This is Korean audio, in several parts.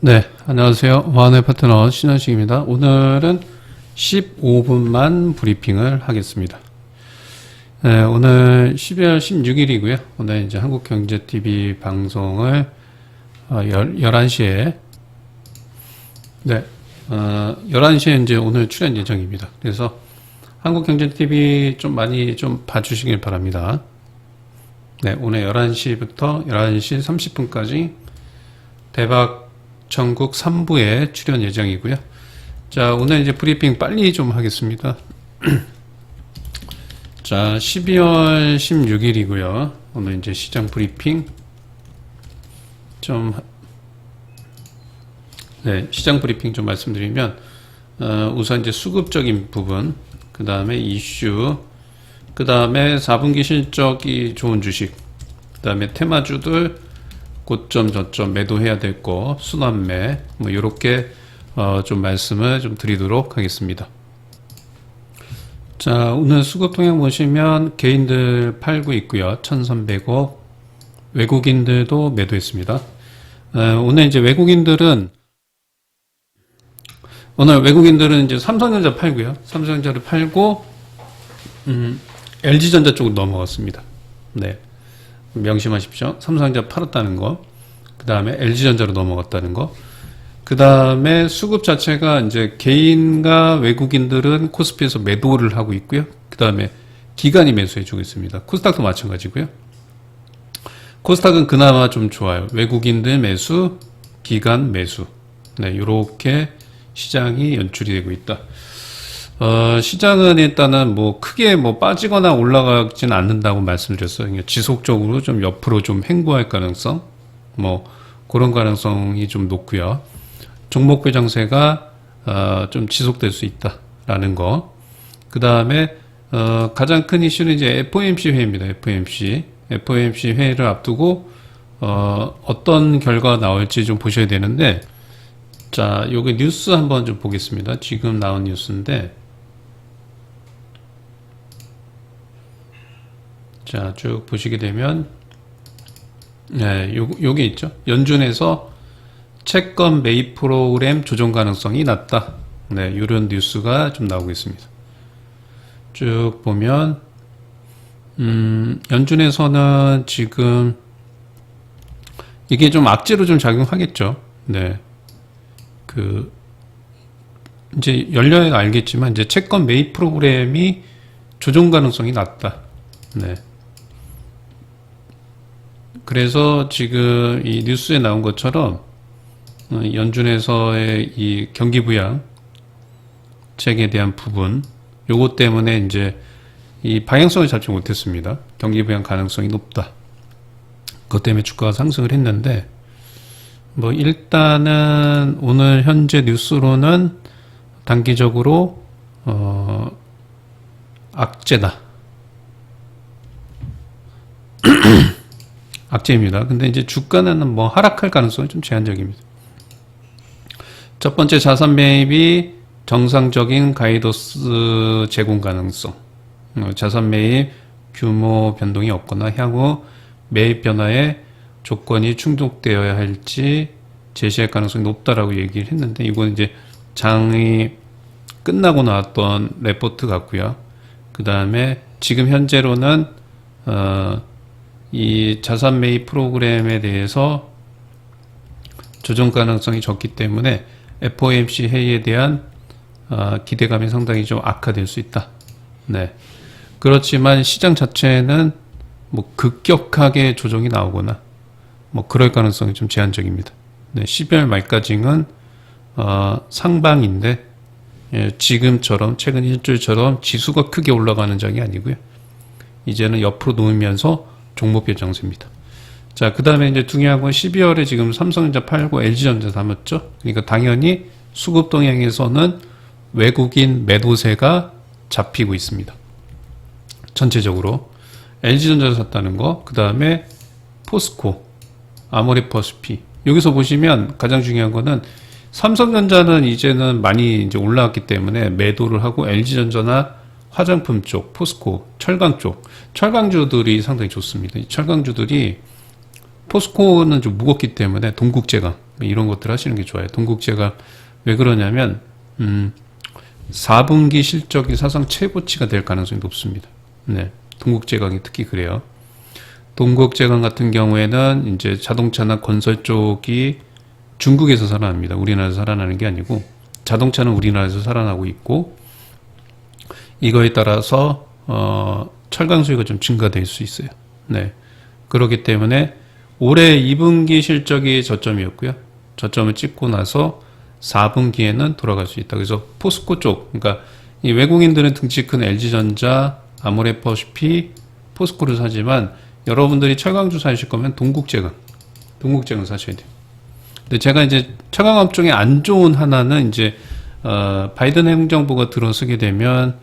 네, 안녕하세요. 와한의 파트너 신현식입니다. 오늘은 15분만 브리핑을 하겠습니다. 네, 오늘 12월 16일이고요. 오늘 이제 한국경제TV 방송을 어, 11시에 네, 어, 11시에 이제 오늘 출연 예정입니다. 그래서 한국경제TV 좀 많이 좀 봐주시길 바랍니다. 네, 오늘 11시부터 11시 30분까지 대박 전국 3부에 출연 예정이고요. 자, 오늘 이제 브리핑 빨리 좀 하겠습니다. 자, 12월 16일이고요. 오늘 이제 시장 브리핑 좀 네, 시장 브리핑 좀 말씀드리면 어, 우선 이제 수급적인 부분, 그 다음에 이슈, 그 다음에 4분기 실적이 좋은 주식, 그 다음에 테마주들 고점 저점 매도해야 될 거, 순환매, 뭐 요렇게 어, 좀 말씀을 좀 드리도록 하겠습니다. 자, 오늘 수급 통행 보시면 개인들 팔고 있고요. 1,300억. 외국인들도 매도했습니다. 어, 오늘 이제 외국인들은 오늘 외국인들은 이제 삼성전자 팔고요. 삼성전자를 팔고 음, LG전자 쪽으로 넘어갔습니다. 네. 명심하십시오. 삼성전자 팔았다는 거. 그 다음에 LG전자로 넘어갔다는 거. 그 다음에 수급 자체가 이제 개인과 외국인들은 코스피에서 매도를 하고 있고요. 그 다음에 기관이 매수해주고 있습니다. 코스닥도 마찬가지고요. 코스닥은 그나마 좀 좋아요. 외국인들 매수, 기관 매수. 네, 요렇게 시장이 연출이 되고 있다. 어, 시장은 일단은 뭐 크게 뭐 빠지거나 올라가지는 않는다고 말씀드렸어요. 그러니까 지속적으로 좀 옆으로 좀 횡보할 가능성, 뭐 그런 가능성이 좀 높고요. 종목별 장세가 어, 좀 지속될 수 있다라는 거. 그 다음에 어, 가장 큰 이슈는 이제 FOMC 회의입니다. FOMC. FOMC 회의를 앞두고 어, 어떤 결과가 나올지 좀 보셔야 되는데 자, 여기 뉴스 한번 좀 보겠습니다. 지금 나온 뉴스인데 자, 쭉 보시게 되면, 네, 요, 요게 있죠. 연준에서 채권 매입 프로그램 조정 가능성이 낮다. 네, 이런 뉴스가 좀 나오고 있습니다. 쭉 보면, 음, 연준에서는 지금, 이게 좀 악재로 좀 작용하겠죠. 네. 그, 이제 열려야 알겠지만, 이제 채권 매입 프로그램이 조정 가능성이 낮다. 네. 그래서 지금 이 뉴스에 나온 것처럼 어, 연준에서의 이 경기 부양 책에 대한 부분 요것 때문에 이제 이 방향성을 잡지 못했습니다. 경기 부양 가능성이 높다. 그것 때문에 주가가 상승을 했는데 뭐 일단은 오늘 현재 뉴스로는 단기적으로 어 악재다. 악재입니다. 근데 이제 주가는 뭐 하락할 가능성이 좀 제한적입니다. 첫 번째 자산 매입이 정상적인 가이더스 제공 가능성. 어, 자산 매입 규모 변동이 없거나 향후 매입 변화에 조건이 충족되어야 할지 제시할 가능성이 높다라고 얘기를 했는데 이건 이제 장이 끝나고 나왔던 레포트 같고요. 그 다음에 지금 현재로는 어, 이 자산 매입 프로그램에 대해서 조정 가능성이 적기 때문에 FOMC 회의에 대한 어, 기대감이 상당히 좀 악화될 수 있다. 네. 그렇지만 시장 자체는 뭐 급격하게 조정이 나오거나 뭐 그럴 가능성이 좀 제한적입니다. 네, 12월 말까지는 어, 상방인데 예, 지금처럼 최근 일주일처럼 지수가 크게 올라가는 장이 아니고요. 이제는 옆으로 놓으면서 종목별 장세입니다. 자, 그 다음에 이제 중요한 건 12월에 지금 삼성전자 팔고 LG전자 담았죠. 그러니까 당연히 수급 동향에서는 외국인 매도세가 잡히고 있습니다. 전체적으로. LG전자 샀다는 거, 그 다음에 포스코, 아모레퍼스피. 여기서 보시면 가장 중요한 거는 삼성전자는 이제는 많이 이제 올라왔기 때문에 매도를 하고 LG전자나 화장품 쪽, 포스코, 철강 쪽, 철강주들이 상당히 좋습니다. 이 철강주들이 포스코는 좀 무겁기 때문에 동국제강, 뭐 이런 것들 하시는 게 좋아요. 동국제가 왜 그러냐면 음 4분기 실적이 사상 최고치가 될 가능성이 높습니다. 네. 동국제강이 특히 그래요. 동국제강 같은 경우에는 이제 자동차나 건설 쪽이 중국에서 살아납니다. 우리나라에서 살아나는 게 아니고 자동차는 우리나라에서 살아나고 있고 이거에 따라서 어, 철강 수요가 좀 증가될 수 있어요. 네. 그렇기 때문에 올해 2분기 실적이 저점이었고요. 저점을 찍고 나서 4분기에는 돌아갈 수 있다. 그래서 포스코 쪽, 그러니까 이 외국인들은 등치 큰 LG전자, 아모레퍼시피, 포스코를 사지만 여러분들이 철강주 사실 거면 동국제강, 동국제강 사셔야 돼요. 근데 제가 이제 철강업 중에 안 좋은 하나는 이제 어, 바이든 행정부가 들어서게 되면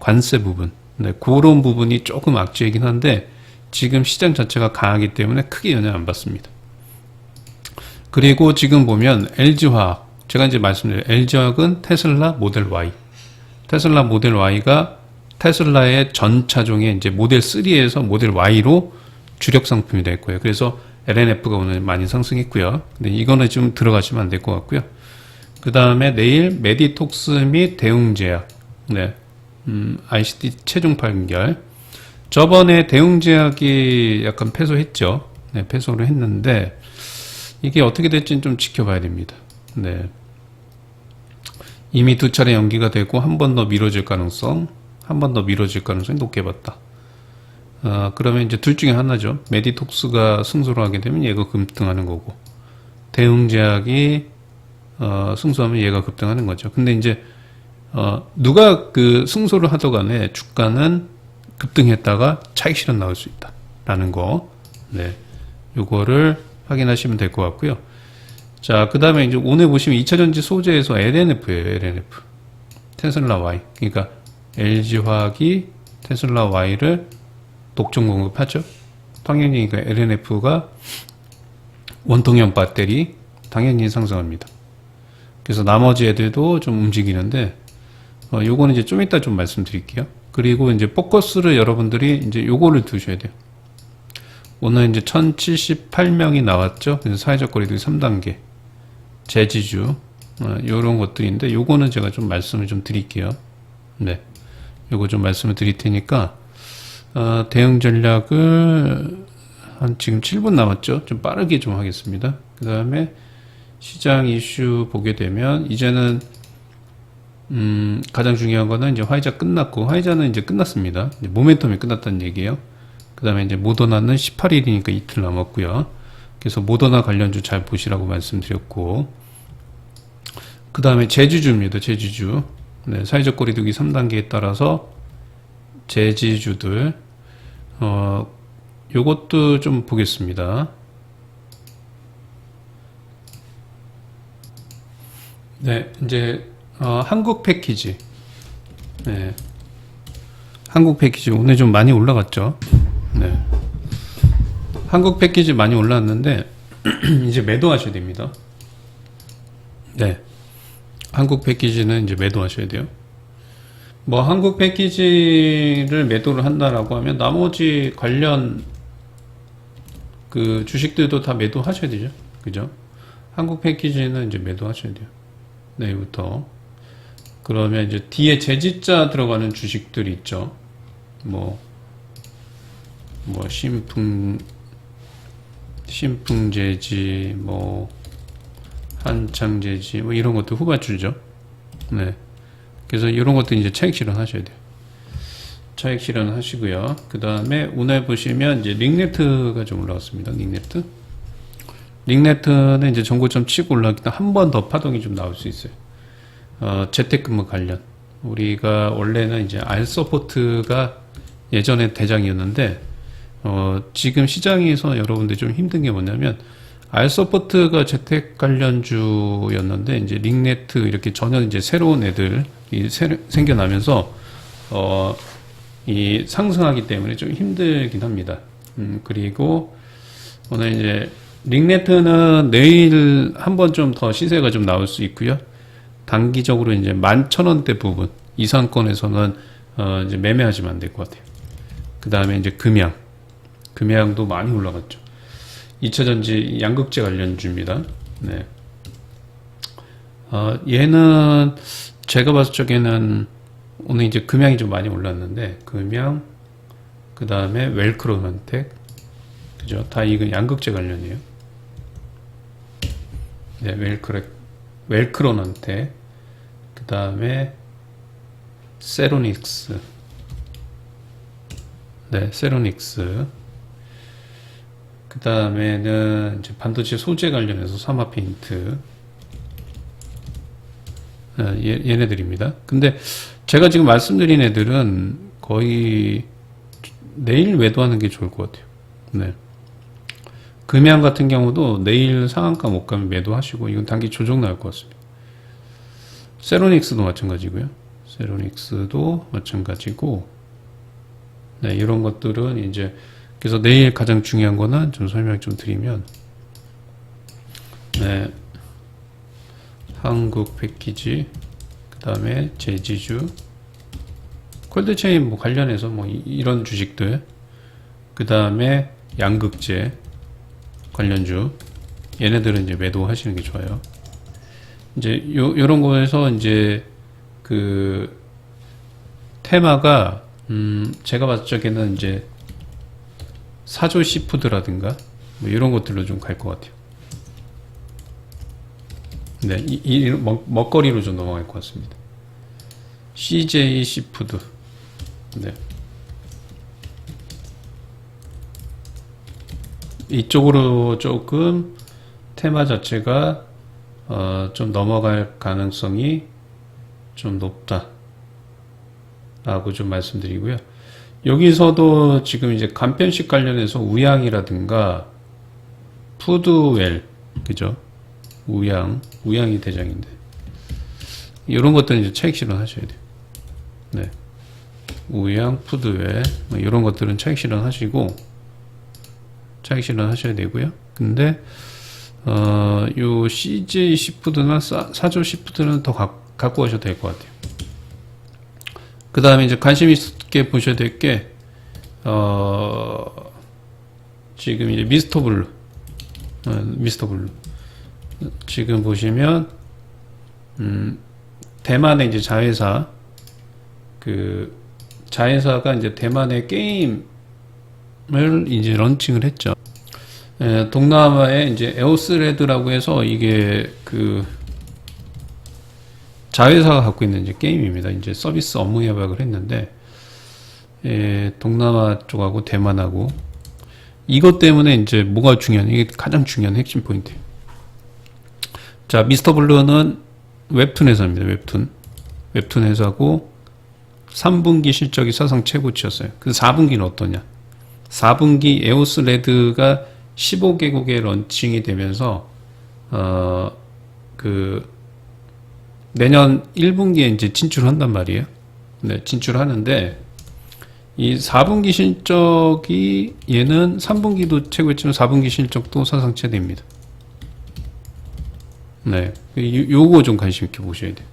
관세 부분, 네, 그런 부분이 조금 악재이긴 한데 지금 시장 자체가 강하기 때문에 크게 영향 안 받습니다. 그리고 지금 보면 LG화학, 제가 이제 말씀드린 LG화학은 테슬라 모델 Y, 테슬라 모델 Y가 테슬라의 전 차종의 이제 모델 3에서 모델 Y로 주력 상품이 될 거예요. 그래서 LNF가 오늘 많이 상승했고요. 근데 이거는 좀 들어가시면 안 될 것 같고요. 그 다음에 내일 메디톡스 및 대웅제약, 네, 음, ICT 최종 판결. 저번에 대웅제약이 약간 패소했죠. 네, 패소를 했는데 이게 어떻게 될지는 좀 지켜봐야 됩니다. 네. 이미 두 차례 연기가 되고 한 번 더 미뤄질 가능성, 한 번 더 미뤄질 가능성이 높게 봤다. 아, 그러면 이제 둘 중에 하나죠. 메디톡스가 승소를 하게 되면 얘가 급등하는 거고, 대웅제약이 어, 승소하면 얘가 급등하는 거죠. 근데 이제 어, 누가 그 승소를 하더 간에 주가는 급등했다가 차익 실현 나올 수 있다라는 거, 네, 요거를 확인하시면 될 것 같고요. 자, 그 다음에 이제 오늘 보시면 2차전지 소재에서 LNF예요, LNF. 테슬라 Y. 그러니까 LG화학이 테슬라 Y를 독점 공급하죠. 당연히 그 LNF가 원통형 배터리 당연히 상승합니다. 그래서 나머지 애들도 좀 움직이는데 어, 요거는 이제 좀 이따 좀 말씀드릴게요. 그리고 이제 포커스를 여러분들이 이제 요거를 두셔야 돼요. 오늘 이제 1078명이 나왔죠. 그래서 사회적 거리두기 3단계. 제지주. 어, 요런 것들인데 요거는 제가 좀 말씀을 좀 드릴게요. 네. 요거 좀 말씀을 드릴 테니까 어, 대응 전략을 한 지금 7분 남았죠. 좀 빠르게 좀 하겠습니다. 그 다음에 시장 이슈 보게 되면 이제는 음, 가장 중요한 거는 이제 화이자 끝났고 화이자는 이제 끝났습니다. 이제 모멘텀이 끝났다는 얘기예요. 그 다음에 이제 모더나는 18일이니까 이틀 남았고요. 그래서 모더나 관련주 잘 보시라고 말씀드렸고 그 다음에 제주주입니다. 제주주. 네, 사회적 거리두기 3단계에 따라서 제지주들 어 요것도 좀 보겠습니다. 네, 이제 어, 한국 패키지. 네. 한국 패키지 오늘 좀 많이 올라갔죠. 네. 한국 패키지 많이 올랐는데 이제 매도하셔야 됩니다. 네. 한국 패키지는 이제 매도하셔야 돼요. 뭐 한국 패키지를 매도를 한다라고 하면 나머지 관련 그 주식들도 다 매도하셔야 되죠. 그죠? 한국 패키지는 이제 매도하셔야 돼요. 내일부터. 그러면 이제 뒤에 재지자 들어가는 주식들이 있죠. 뭐, 뭐, 신풍, 신풍재지, 뭐, 한창재지, 뭐, 이런 것도 후발주죠. 네. 그래서 이런 것도 이제 차익 실현하셔야 돼요. 차익 실현하시고요. 그 다음에 오늘 보시면 이제 링네트가 좀 올라왔습니다. 링네트. 링네트는 이제 전고점 치고 올라가기 때문에 한 번 더 파동이 좀 나올 수 있어요. 어, 재택근무 관련. 우리가 원래는 이제 알 서포트가 예전에 대장이었는데, 어, 지금 시장에서 여러분들 좀 힘든 게 뭐냐면, 알 서포트가 재택 관련주였는데, 이제 링네트 이렇게 전혀 이제 새로운 애들, 이 새로, 생겨나면서, 어, 이 상승하기 때문에 좀 힘들긴 합니다. 음, 그리고 오늘 이제 링네트는 내일 한 번 좀 더 시세가 좀 나올 수 있고요. 단기적으로 이제 만 천 원대 부분 이상권에서는 어 이제 매매하시면 안 될 것 같아요. 그 다음에 이제 금양, 금양도 많이 올라갔죠. 2차 전지 양극재 관련주입니다. 네, 어, 얘는 제가 봤을 적에는 오늘 이제 금양이 좀 많이 올랐는데 금양 그 다음에 웰크로넌텍 그죠? 다 이건 양극재 관련이에요. 네, 웰크로 웰크로넌텍 그 다음에 세로닉스 네, 세로닉스 그 다음에는 이제 반도체 소재 관련해서 사마페인트 어, 얘, 얘네들입니다. 근데 제가 지금 말씀드린 애들은 거의 내일 매도하는 게 좋을 것 같아요. 네. 금양 같은 경우도 내일 상한가 못 가면 매도하시고 이건 단기 조정 나올 것 같습니다. 세로닉스도 마찬가지고요. 세로닉스도 마찬가지고 네, 이런 것들은 이제 그래서 내일 가장 중요한 거는 좀 설명 좀 드리면 네, 한국 패키지 그 다음에 제지주 콜드체인 뭐 관련해서 뭐 이- 이런 주식들 그 다음에 양극재 관련주 얘네들은 이제 매도하시는 게 좋아요. 이제 요 요런 거에서 이제 그 테마가 음 제가 봤을 적에는 이제 사조 시푸드라든가 뭐 이런 것들로 좀 갈 것 같아요. 네, 이, 이 먹, 먹거리로 좀 넘어갈 것 같습니다. CJ 시푸드. 네. 이쪽으로 조금 테마 자체가 어, 좀 넘어갈 가능성이 좀 높다. 라고 좀 말씀드리고요. 여기서도 지금 이제 간편식 관련해서 우양이라든가 푸드웰, 그죠? 우양, 우양이 대장인데. 이런 것들은 이제 차익 실현 하셔야 돼요. 네. 우양, 푸드웰, 뭐 이런 것들은 차익 실현 하시고, 차익 실현 하셔야 되고요. 근데, 어, 요 CJ 시푸드나 사, 사조 시푸드는 더 가, 갖고 가셔도 될 것 같아요. 그 다음에 이제 관심 있게 보셔야 될 게, 어, 지금 이제 미스터 블루, 어, 미스터 블루. 지금 보시면, 음, 대만의 이제 자회사, 그, 자회사가 이제 대만의 게임을 이제 런칭을 했죠. 에, 동남아에 이제 에오스레드라고 해서 이게 그, 자회사가 갖고 있는 이제 게임입니다. 이제 서비스 업무 협약을 했는데, 예, 동남아 쪽하고 대만하고, 이것 때문에 이제 뭐가 중요한, 이게 가장 중요한 핵심 포인트예요. 자, 미스터 블루는 웹툰 회사입니다. 웹툰. 웹툰 회사고 3분기 실적이 사상 최고치였어요. 그 4분기는 어떠냐? 4분기 에오스 레드가 15개국에 런칭이 되면서 어 그 내년 1분기에 이제 진출한단 말이에요. 네, 진출하는데 이 4분기 실적이 얘는 3분기도 최고였지만 4분기 실적도 사상 최대입니다. 네, 요- 요거 좀 관심 있게 보셔야 돼요.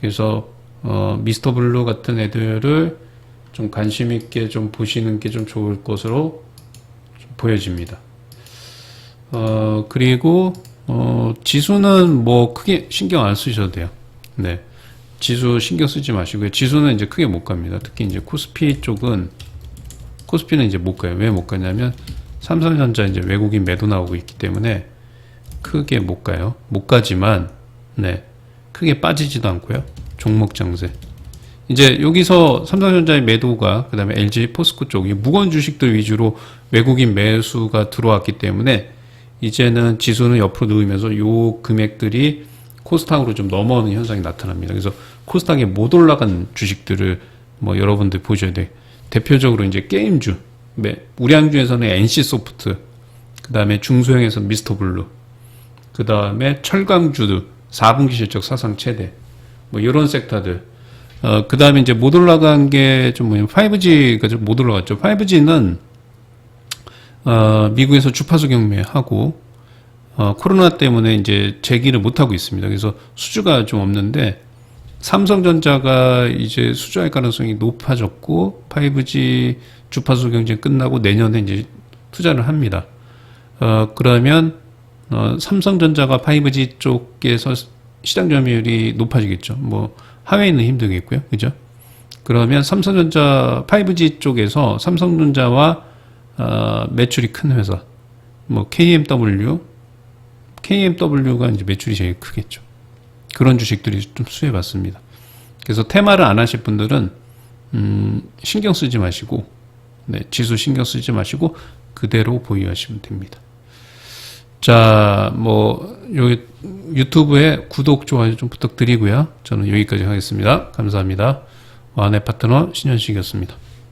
그래서 어, 미스터 블루 같은 애들을 좀 관심 있게 좀 보시는 게 좀 좋을 것으로 좀 보여집니다. 어, 그리고 어, 지수는 뭐 크게 신경 안 쓰셔도 돼요. 네. 지수 신경 쓰지 마시고요. 지수는 이제 크게 못 갑니다. 특히 이제 코스피 쪽은 코스피는 이제 못 가요. 왜 못 가냐면 삼성전자 이제 외국인 매도 나오고 있기 때문에 크게 못 가요. 못 가지만 네. 크게 빠지지도 않고요. 종목 장세. 이제 여기서 삼성전자의 매도가 그다음에 LG 포스코 쪽이 무거운 주식들 위주로 외국인 매수가 들어왔기 때문에 이제는 지수는 옆으로 누우면서 요 금액들이 코스닥으로 좀 넘어오는 현상이 나타납니다. 그래서 코스닥에 못 올라간 주식들을 뭐 여러분들 보셔야 돼. 대표적으로 이제 게임주, 매- 우량주에서는 NC 소프트, 그 다음에 중소형에서 미스터 블루, 그 다음에 철강주도 4분기 실적 사상 최대, 뭐 이런 섹터들. 어, 그 다음에 이제 못 올라간 게 좀 뭐냐면 5G가 좀 못 올라갔죠. 5G는 어, 미국에서 주파수 경매하고 어, 코로나 때문에 이제 재기를 못 하고 있습니다. 그래서 수주가 좀 없는데 삼성전자가 이제 수주할 가능성이 높아졌고 5G 주파수 경쟁 끝나고 내년에 이제 투자를 합니다. 어, 그러면 어, 삼성전자가 5G 쪽에서 시장 점유율이 높아지겠죠. 뭐 하회는 힘들겠고요. 그죠? 그러면 삼성전자 5G 쪽에서 삼성전자와 어, 매출이 큰 회사 뭐 KMW KMW가 이제 매출이 제일 크겠죠. 그런 주식들이 좀 수혜받습니다. 그래서 테마를 안 하실 분들은 음, 신경 쓰지 마시고 네, 지수 신경 쓰지 마시고 그대로 보유하시면 됩니다. 자, 뭐 요, 유튜브에 구독 좋아요 좀 부탁드리고요. 저는 여기까지 하겠습니다. 감사합니다. 와내 파트너 신현식이었습니다.